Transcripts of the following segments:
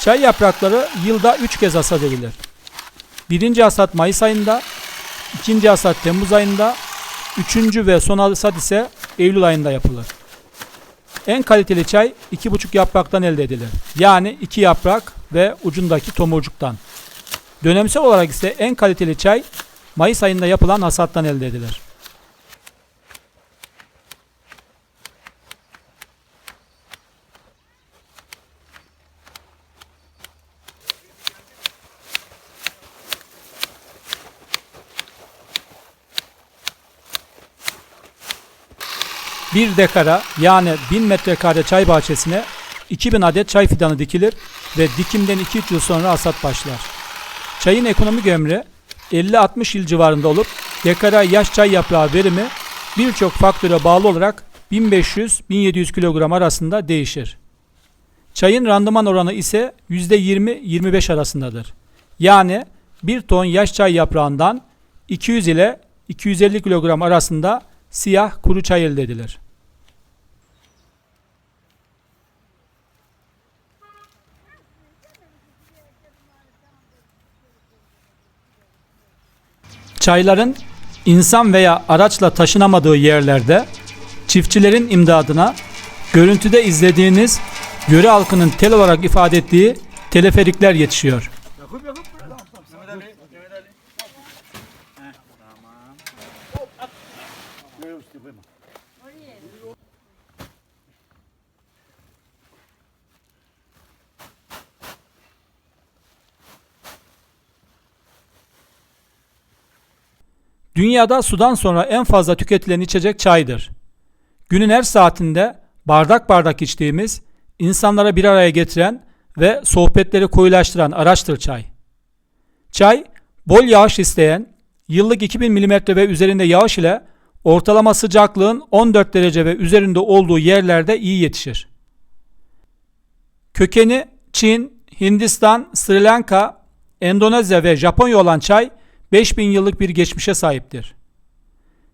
Çay yaprakları yılda 3 kez hasat edilir. Birinci hasat Mayıs ayında, ikinci hasat Temmuz ayında, üçüncü ve son hasat ise Eylül ayında yapılır. En kaliteli çay 2,5 yapraktan elde edilir. Yani 2 yaprak ve ucundaki tomurcuktan. Dönemsel olarak ise en kaliteli çay Mayıs ayında yapılan hasattan elde edilir. Bir dekara yani 1000 metrekare çay bahçesine 2000 adet çay fidanı dikilir ve dikimden 2-3 yıl sonra hasat başlar. Çayın ekonomik ömrü 50-60 yıl civarında olup dekara yaş çay yaprağı verimi birçok faktöre bağlı olarak 1500-1700 kilogram arasında değişir. Çayın randıman oranı ise %20-25 arasındadır. Yani 1 ton yaş çay yaprağından 200 ile 250 kilogram arasında siyah kuru çay elde edilir. Çayların insan veya araçla taşınamadığı yerlerde çiftçilerin imdadına görüntüde izlediğiniz yöre halkının tel olarak ifade ettiği teleferikler yetişiyor. Dünyada sudan sonra en fazla tüketilen içecek çaydır. Günün her saatinde bardak bardak içtiğimiz, insanlara bir araya getiren ve sohbetleri koyulaştıran araçtır çay. Çay, bol yağış isteyen, yıllık 2000 mm ve üzerinde yağış ile ortalama sıcaklığın 14 derece ve üzerinde olduğu yerlerde iyi yetişir. Kökeni Çin, Hindistan, Sri Lanka, Endonezya ve Japonya olan çay 5000 yıllık bir geçmişe sahiptir.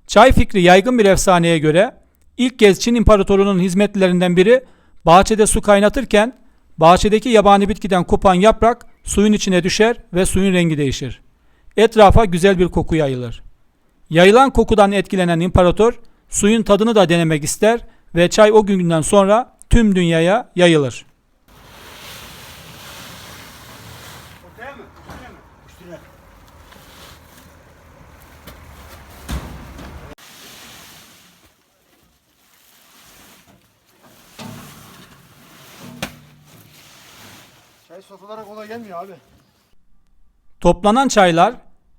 Çay fikri yaygın bir efsaneye göre ilk kez Çin İmparatorunun hizmetlilerinden biri bahçede su kaynatırken bahçedeki yabani bitkiden kopan yaprak suyun içine düşer ve suyun rengi değişir. Etrafa güzel bir koku yayılır. Yayılan kokudan etkilenen imparator suyun tadını da denemek ister ve çay o günden sonra tüm dünyaya yayılır. Çay satılarak kolay gelmiyor abi. Toplanan çaylar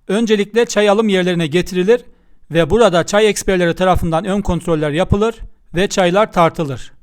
öncelikle çay alım yerlerine getirilir ve burada çay eksperleri tarafından ön kontroller yapılır ve çaylar tartılır.